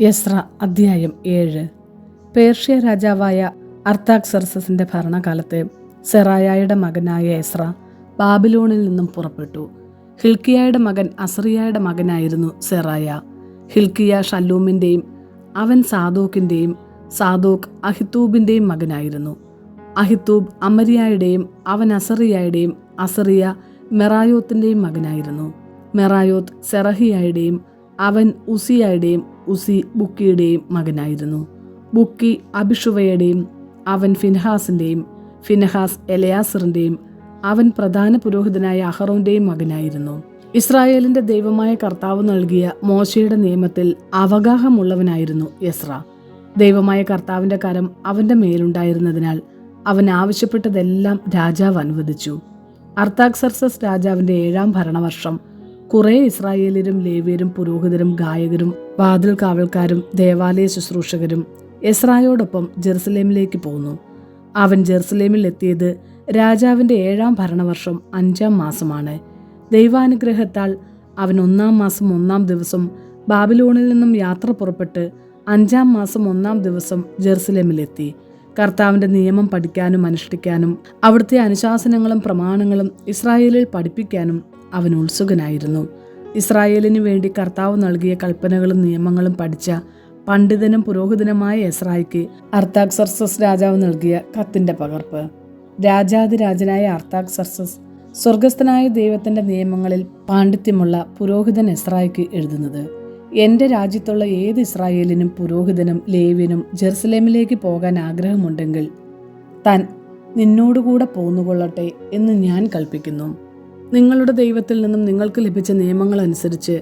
യസ്ര അധ്യായം ഏഴ്. പേർഷ്യ രാജാവായ അർത്താക്സർസസിന്റെ ഭരണകാലത്തെ സെറായയുടെ മകനായ യസ്ര ബാബിലോണിൽ നിന്നും പുറപ്പെട്ടു. ഹിൽക്കിയായുടെ മകൻ അസറിയായുടെ മകനായിരുന്നു സെറായ. ഹിൽക്കിയ ഷല്ലൂമിന്റെയും അവൻ സാദോക്കിന്റെയും സാദോക്ക് അഹിത്തൂബിന്റെയും മകനായിരുന്നു. അഹിത്തൂബ് അമരിയായുടെയും അവൻ അസറിയായുടെയും അസറിയ മെറായോത്തിന്റെയും മകനായിരുന്നു. മെറായോത്ത് സെറഹിയായുടെയും അവൻ ഉസിയായുടെയും ഉസി ബുക്കിയുടെയും മകനായിരുന്നു. ബുക്കി അഭിഷുവയുടെയും അവൻ ഫിൻഹാസിന്റെയും ഫിൻഹാസ് എലയാസറിന്റെയും അവൻ പ്രധാന പുരോഹിതനായ അഹറോന്റെയും മകനായിരുന്നു. ഇസ്രായേലിന്റെ ദൈവമായ കർത്താവ് നൽകിയ മോശയുടെ നിയമത്തിൽ അവഗാഹമുള്ളവനായിരുന്നു യസ്ര ദൈവമായ കർത്താവിന്റെ കരം അവന്റെ മേലുണ്ടായിരുന്നതിനാൽ അവൻ ആവശ്യപ്പെട്ടതെല്ലാം രാജാവ് അനുവദിച്ചു. അർത്താക്സർസസ് രാജാവിന്റെ ഏഴാം ഭരണവർഷം കുറെ ഇസ്രായേലരും ലേവ്യരും പുരോഹിതരും ഗായകരും വാതിൽ കാവൽക്കാരും ദേവാലയ ശുശ്രൂഷകരും എസ്രായോടൊപ്പം ജെറുസലേമിലേക്ക് പോന്നു. അവൻ ജെറുസലേമിൽ എത്തിയത് രാജാവിന്റെ ഏഴാം ഭരണവർഷം അഞ്ചാം മാസമാണ്. ദൈവാനുഗ്രഹത്താൽ അവൻ ഒന്നാം മാസം ഒന്നാം ദിവസം ബാബിലോണിൽ നിന്നും യാത്ര പുറപ്പെട്ട് അഞ്ചാം മാസം ഒന്നാം ദിവസം ജെറുസലേമിലെത്തി. കർത്താവിന്റെ നിയമം പഠിക്കാനും അനുഷ്ഠിക്കാനും അവിടുത്തെ അനുശാസനങ്ങളും പ്രമാണങ്ങളും ഇസ്രായേലിൽ പഠിപ്പിക്കാനും അവൻ ഉത്സുകനായിരുന്നു. ഇസ്രായേലിന് വേണ്ടി കർത്താവ് നൽകിയ കൽപ്പനകളും നിയമങ്ങളും പഠിച്ച പണ്ഡിതനും പുരോഹിതനുമായ എസ്രായിക്ക് അർത്താക്സർസസ് രാജാവ് നൽകിയ കത്തിന്റെ പകർപ്പ്. രാജാതിരാജനായ അർത്താക്സർസസ് സ്വർഗസ്ഥനായ ദൈവത്തിന്റെ നിയമങ്ങളിൽ പാണ്ഡിത്യമുള്ള പുരോഹിതൻ എസ്രായിക്ക് എഴുതുന്നത്. എന്റെ രാജ്യത്തുള്ള ഏത് ഇസ്രായേലിനും പുരോഹിതനും ലേവ്യനും ജെറുസലേമിലേക്ക് പോകാൻ ആഗ്രഹമുണ്ടെങ്കിൽ താൻ നിന്നോടുകൂടെ പോന്നുകൊള്ളട്ടെ എന്ന് ഞാൻ കൽപ്പിക്കുന്നു. നിങ്ങളുടെ ദൈവത്തിൽ നിന്നും നിങ്ങൾക്ക് ലഭിച്ച നിയമങ്ങൾ അനുസരിച്ച്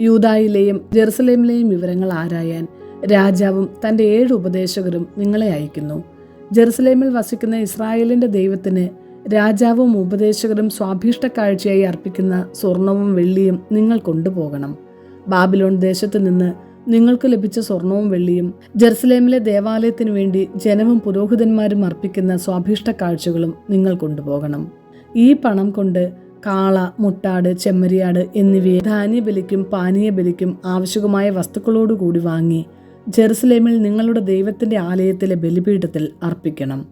യൂതായിലെയും ജെറുസലേമിലെയും വിവരങ്ങൾ ആരായാൻ രാജാവും തന്റെ ഏഴ് ഉപദേശകരും നിങ്ങളെ അയക്കുന്നു. ജെറുസലേമിൽ വസിക്കുന്ന ഇസ്രായേലിന്റെ ദൈവത്തിന് രാജാവും ഉപദേശകരും സ്വാഭീഷ്ട കാഴ്ചയായി അർപ്പിക്കുന്ന സ്വർണവും വെള്ളിയും നിങ്ങൾ കൊണ്ടുപോകണം. ബാബിലോൺ ദേശത്തു നിന്ന് നിങ്ങൾക്ക് ലഭിച്ച സ്വർണവും വെള്ളിയും ജെറുസലേമിലെ ദേവാലയത്തിനു വേണ്ടി ജനവും പുരോഹിതന്മാരും അർപ്പിക്കുന്ന സ്വാഭീഷ്ട കാഴ്ചകളും നിങ്ങൾ കൊണ്ടുപോകണം. ഈ പണം കൊണ്ട് കാള മുട്ടാട് ചെമ്മരിയാട് എന്നിവയെ ധാന്യബലിക്കും പാനീയ ബലിക്കും ആവശ്യമായ വസ്തുക്കളോടുകൂടി വാങ്ങി ജെറുസലേമിൽ നിങ്ങളുടെ ദൈവത്തിന്റെ ആലയത്തിലെ ബലിപീഠത്തിൽ അർപ്പിക്കണം.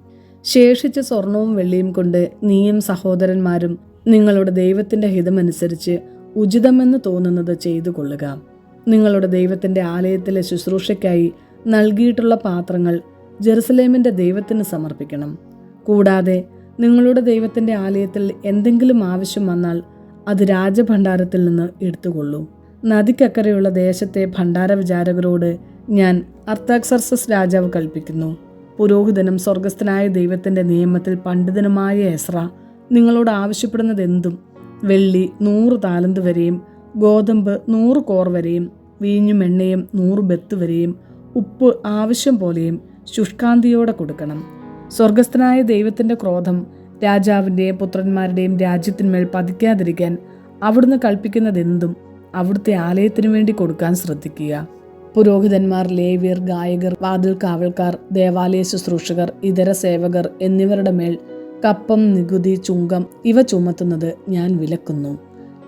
ശേഷിച്ച സ്വർണവും വെള്ളിയും കൊണ്ട് നീയും സഹോദരന്മാരും നിങ്ങളുടെ ദൈവത്തിന്റെ ഹിതമനുസരിച്ച് ഉചിതമെന്ന് തോന്നുന്നത് ചെയ്തു കൊള്ളുക നിങ്ങളുടെ ദൈവത്തിന്റെ ആലയത്തിലെ ശുശ്രൂഷയ്ക്കായി നൽകിയിട്ടുള്ള പാത്രങ്ങൾ ജെറുസലേമിന്റെ ദൈവത്തിന് സമർപ്പിക്കണം. കൂടാതെ നിങ്ങളുടെ ദൈവത്തിന്റെ ആലയത്തിൽ എന്തെങ്കിലും ആവശ്യം വന്നാൽ അത് രാജഭണ്ഡാരത്തിൽ നിന്ന് എടുത്തുകൊള്ളൂ. നദിക്കക്കരെയുള്ള ദേശത്തെ ഭണ്ഡാര വിചാരകരോട് ഞാൻ അർത്താക്സർസസ് രാജാവ് കൽപ്പിക്കുന്നു. പുരോഹിതനും സ്വർഗസ്ഥനായ ദൈവത്തിന്റെ നിയമത്തിൽ പണ്ഡിതനുമായ എസ്ര നിങ്ങളോട് ആവശ്യപ്പെടുന്നത് എന്തും വെള്ളി നൂറ് താലന്ത് വരെയും ഗോതമ്പ് നൂറ് കോർ വരെയും വീഞ്ഞും എണ്ണയും നൂറ് ബെത്ത് വരെയും ഉപ്പ് ആവശ്യം പോലെയും ശുഷ്കാന്തിയോടെ കൊടുക്കണം. സ്വർഗസ്ഥനായ ദൈവത്തിന്റെ ക്രോധം രാജാവിന്റെയും പുത്രന്മാരുടെയും രാജ്യത്തിന്മേൽ പതിക്കാതിരിക്കാൻ അവിടുന്ന് കൽപ്പിക്കുന്നതെന്തും അവിടുത്തെ ആലയത്തിനു വേണ്ടി കൊടുക്കാൻ ശ്രദ്ധിക്കുക. പുരോഹിതന്മാർ ലേവ്യർ ഗായകർ വാതിൽ കാവൽക്കാർ ദേവാലയ ശുശ്രൂഷകർ ഇതര സേവകർ എന്നിവരുടെ മേൽ കപ്പം നികുതി ചുങ്കം ഇവ ചുമത്തുന്നത് ഞാൻ വിലക്കുന്നു.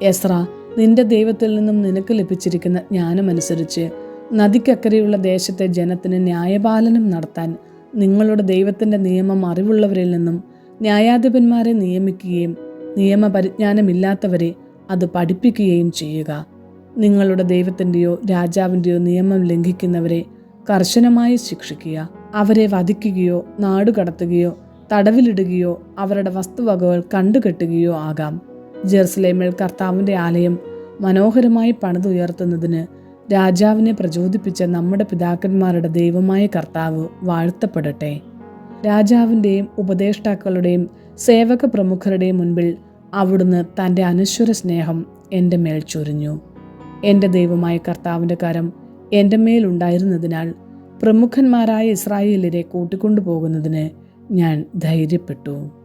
എസ്ര നിന്റെ ദൈവത്തിൽ നിന്നും നിനക്ക് ലഭിച്ചിരിക്കുന്ന ജ്ഞാനമനുസരിച്ച് നദിക്കക്കരെയുള്ള ദേശത്തെ ജനത്തിന് ന്യായപാലനം നടത്താൻ നിങ്ങളുടെ ദൈവത്തിന്റെ നിയമം അറിവുള്ളവരിൽ നിന്നും ന്യായാധിപന്മാരെ നിയമിക്കുകയും നിയമപരിജ്ഞാനമില്ലാത്തവരെ അത് പഠിപ്പിക്കുകയും ചെയ്യുക. നിങ്ങളുടെ ദൈവത്തിന്റെയോ രാജാവിന്റെയോ നിയമം ലംഘിക്കുന്നവരെ കർശനമായി ശിക്ഷിക്കുക. അവരെ വധിക്കുകയോ നാടുകടത്തുകയോ തടവിലിടുകയോ അവരുടെ വസ്തുവകകൾ കണ്ടുകെട്ടുകയോ ആകാം. ജെറുസലേമിൽ കർത്താവിന്റെ ആലയം മനോഹരമായി പണിതുയർത്തുന്നതിന് രാജാവിനെ പ്രചോദിപ്പിച്ച നമ്മുടെ പിതാക്കന്മാരുടെ ദൈവമായ കർത്താവ് വാഴ്ത്തപ്പെടട്ടെ. രാജാവിന്റെയും ഉപദേഷ്ടാക്കളുടെയും സേവക പ്രമുഖരുടെയും മുൻപിൽ അവിടുന്ന് തന്റെ അനശ്വര സ്നേഹം എന്റെ മേൽ ചൊരിഞ്ഞു. എന്റെ ദൈവമായ കർത്താവിന്റെ കരം എന്റെ മേലുണ്ടായിരുന്നതിനാൽ പ്രമുഖന്മാരായ ഇസ്രായേലരെ കൂട്ടിക്കൊണ്ടുപോകുന്നതിന് ഞാൻ ധൈര്യപ്പെട്ടു.